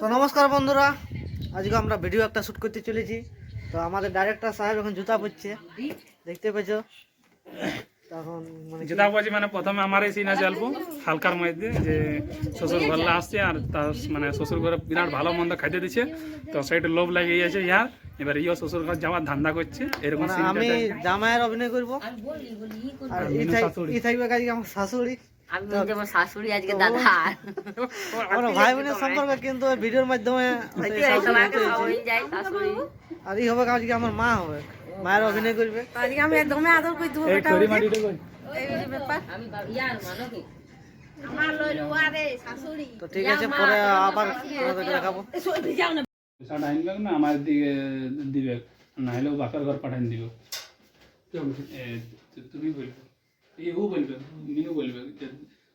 তো নমস্কার বন্ধুরা আজকে আমরা ভিডিও একটা শুট করতে চলেছি। তো আমাদের ডাইরেক্টর সাহেব এখন জুতা পরছে দেখতে পেয়েছ? তখন মানে যেটা বলছি মানে প্রথমে আমার এই সিনা জ্বালবো হালকার মধ্যে যে শ্বশুর ঘরলা আসছে আর তার মানে শ্বশুর ঘরে বিরাট ভালো মন্দ খাইতে দিচ্ছে। তো সেইটা লোভ লাগে গিয়েছে ইয়ার এবার ইও শ্বশুর ঘর যাওয়ার ধান্দা করছে এরকম মানে আমি চাই। জামাইয়ের অভিনয় করব। আর। এই থাকবে আজকে আমার শাশুড়ি। আমি বলছি আমার শাশুড়ি আজকে দাদা। আমার ভাই বোনের সম্পর্ক কিন্তু ভিডিওর মাধ্যমে আর এই হবে আজকে আমার মা হবে। মায়ের অভিনয় করবে। আজকে আমি আদর করে দেবো ব্যাপার। আমি ইয়ার মানো কি? তো ঠিক আছে পরে আবার তোমাদেরকে দেখাবো। পয়সাটা আনবে না। আমার দিকে দিবে। না হলেও বাপের ঘর পাঠান দিব। তুমি বলবে। এই ও বলবে মিনু বলবে যে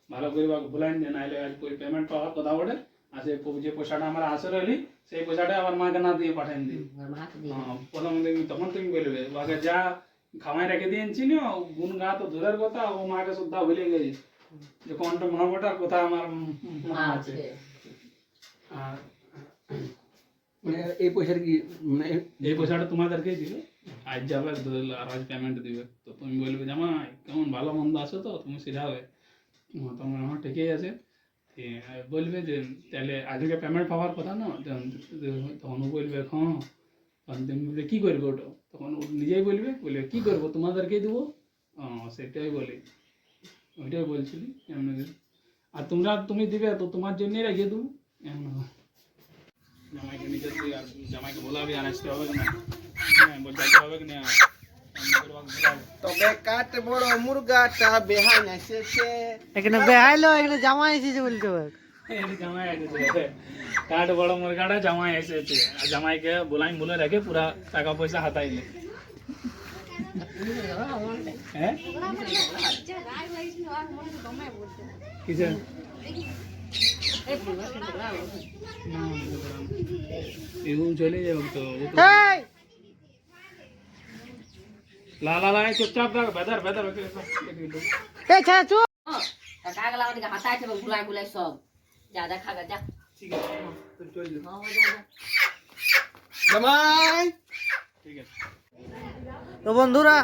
ভালো করে ভুলাইন যে নাহলে আজ পেমেন্ট পাওয়ার কথা বলে আর সে প- যে পয়সাটা আমার আসে রইলি সেই পয়সাটা আমার মাকে না দিয়ে পাঠান দিই হ্যাঁ, প্রথম দিন তখন তুমি বলবে ওকে যা খাওয়াই রেখে দিয়েছি না গুন গা তো দূরের কথা ও মাকে সুদ্ধা ভুলে গেছি যে কোনটা মহাবটার কথা আমার মা আছে আর মানে এই পয়সার কি মানে এই পয়সাটা তোমাদেরকেই দিবে আজ যাবে ধরলে আর আজ পেমেন্ট দিবে তো তুমি বলবে জামাই কেমন ভালো মন্দ আছো তো তুমি সিধাবে তোমার আমার ঠিকই আছে এ, বলবে যে তাহলে আজকে পেমেন্ট পাওয়ার কথা না তখন- তখন ও বলবে হ্যাঁ তখন তুমি বলবে কী করবে ওটা তখন ও নিজেই বলবে বলবে কী করব তোমাদেরকেই দেবো ও সেটাই বলি ওইটাই বলছিলি এমনি আর তোমরা তুমি দিবে তো তোমার জন্যই রেখে দেবো এমন জামাইকে নিজে তুই আর জামাইকে বলাবি আর আসতে হবে না হ্যাঁ বলতে হবে না। তবে কাট বড় মুরগাটা বেহাই এসেছে এখানে বেহাইলো এখানে জামাই এসেছে বলতে হবে জামাই এসেছে কাঠ বড় মুরগাটা জামাই এসেছে। আর জামাইকে বলাই বলে রেখে পুরা টাকা পয়সা হাতাইলে হ্যাঁ? এগুলো চলে যাবে তো ও তো এই লা লা লা চুপচাপ থাক বেদার বেদার ওকে এই ছা চুপ! টাকা গেলা ওদিকে হাতায় থাকবে ভুলাই ভুলাই সব। যা যা খাগা যা ঠিক আছে তুই চল যা। যা, যা। জামাই! ঠিক আছে। তো বন্ধুরা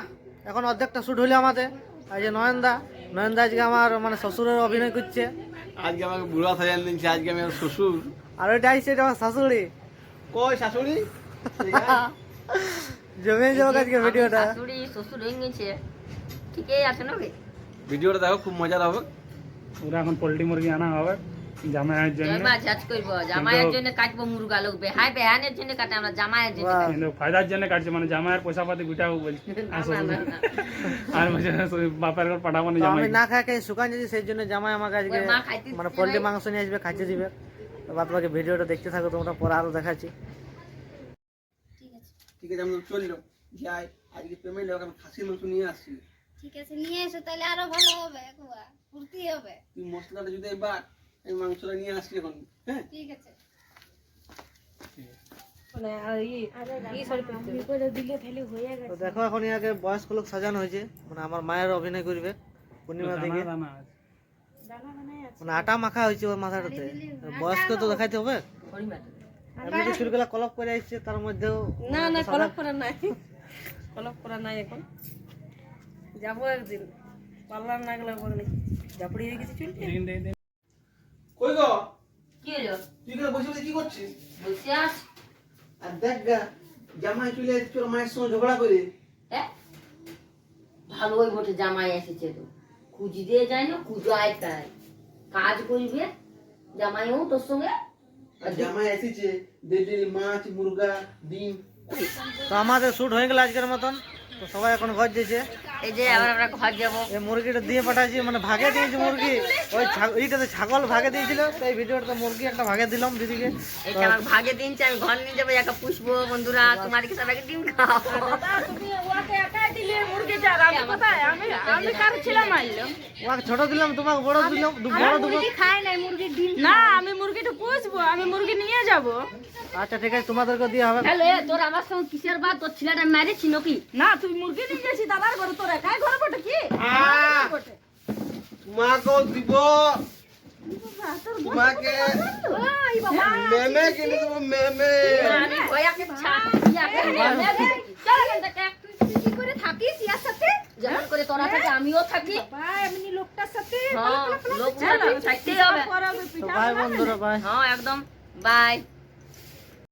এখন অর্ধেকটা শুট হইল আমাদের। আজ নয়নদা নয়নদা আজকে আমার মানে শ্বশুরের অভিনয় করছে। আজকে আমাকে বুড়া সাজান দিচ্ছে আজকে আমি আমার শ্বশুর। আর ওইটা আসছে এটা আমার শাশুড়ি। কই শাশুড়ি? জমে যাও আজকে ভিডিওটা। শাশুড়ি শ্বশুর হয়ে গেছে। ঠিকই আছে না রে ভিডিওটা দেখো খুব মজার হবে। ওরা এখন পোল্ট্রি মুরগি আনা হবে। জামাইয়ের জন্য। জয় মা ঝাজ করব। জামাইয়ের জন্য কাটবো মুরগা লোক বেহাই বেহানের জন্য কাটে আমরা জামাইয়ের জন্য কিন্তু ফায়দার জন্য কাটছে মানে জামাইয়ের পয়সা পাতি গুটাবো বলছে। আর না, না, না। আর বলছে বাপের ঘর পাঠাবো না তো আমি না খাই খাই শুকান যদি সেই জন্য জামাই আমাকে আজকে মানে পোল্ট্রি মাংস নিয়ে আসবে খাইতে দিবে। তো বাদ বাকি ভিডিওটা দেখতে থাকো তোমরা পরে আরও দেখাচ্ছি। ঠিক আছে। ঠিক আমি তো চলল। যাই আজকে পেমেন্ট হবে আমি খাসির মাংস নিয়ে আসছি। ঠিক আছে নিয়ে এসো তাহলে আরও ভালো হবে কুয়া ফুর্তি হবে। তুই মশলাটা যদি এবার আমি মাংসটা নিয়ে আসছি এখন হ্যাঁ? ঠিক আছে। দেখো এখন আগে বয়স্ক লোক সাজানো হয়েছে। মানে আমার মায়ের অভিনয় করবে পূর্ণিমা। মানে আটা মাখা হয়েছে ওর মাথাটাতে। বয়স্ক তো দেখাইতে হবে। এমনি চুলগুলা কলপ করে আসছে তার মধ্যেও না না কলপ করা নাই। কলপ করা নাই এখন। যাব একদিন। পার্লার না গেলে জাপড়ি হয়ে গেছে চুল দিন দিন দিন কই গো কি হলো তুই কেন বসে বসে কি করছিস? বসে আস। আর দেখ গা জামাই চলে এসেছে ওর মায়ের সঙ্গে ঝগড়া করে। হ্যাঁ? ভালোই বটে জামাই এসেছে তো। খুঁজি দিয়ে যায় না খুঁজায় তাই। কাজ করবে জামাইও তোর সঙ্গে। আর জামাই এসেছে ডেলি মাছ মুরগা ডিম। তো আমাদের শুট হয়ে গেল আজকের মতন। তো সবাই এখন ঘর যেছে এই যে আবার আমরা ঘর যাব। এই মুরগিটা দিয়ে মানে ভাগে দিয়েছি মুরগি। ওই এইটাতে ছাগল ভাগে দিয়েছিল এই ভিডিওটা মুরগি একটা ভাগে দিলাম দিদিকে। এটা আমার ভাগে দিনছে আমি ঘর নিয়ে যাব একা পুষবো বন্ধুরা সবাইকে ডিম খাও ছোট দিলাম তোমাকে বড় দিলাম দু- বড় দেবো না আমি মুরগিটা পুষবো আমি মুরগি নিয়ে যাব। আচ্ছা ঠিক আছে তোমাদেরকে দিয়ে হবে। তোর আমার সঙ্গে কিসের বাদ? তোর ছেলেটা মেরেছি নাকি? না তুই মুরগি নিয়ে গেছি দাদার ঘরে তোর একাই ঘরে বটে কি? আহ! তোমাকেও দিব। তোমাকে মেমে কিনে দেবো মেমে। তুই থাকিস ইয়ার সাথে? যেমন করে তোরা থাকে আমিও থাকি। এমনি লোকটার সাথে হ্যাঁ লোক থাকতেই হবে। তো বন্ধুরা বাই। হ্যাঁ একদম। বাই।